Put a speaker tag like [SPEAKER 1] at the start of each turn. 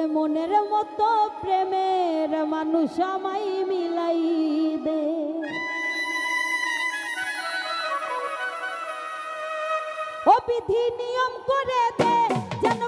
[SPEAKER 1] ওরে মনের মতো প্রেমের মানুষ আমাই মিলাই দে। ও বিধি নিয়ম করে দে যেন